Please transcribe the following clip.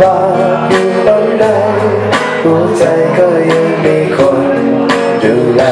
บาอยู่ตอนใดหัวใจก็ยังมีคนดูแล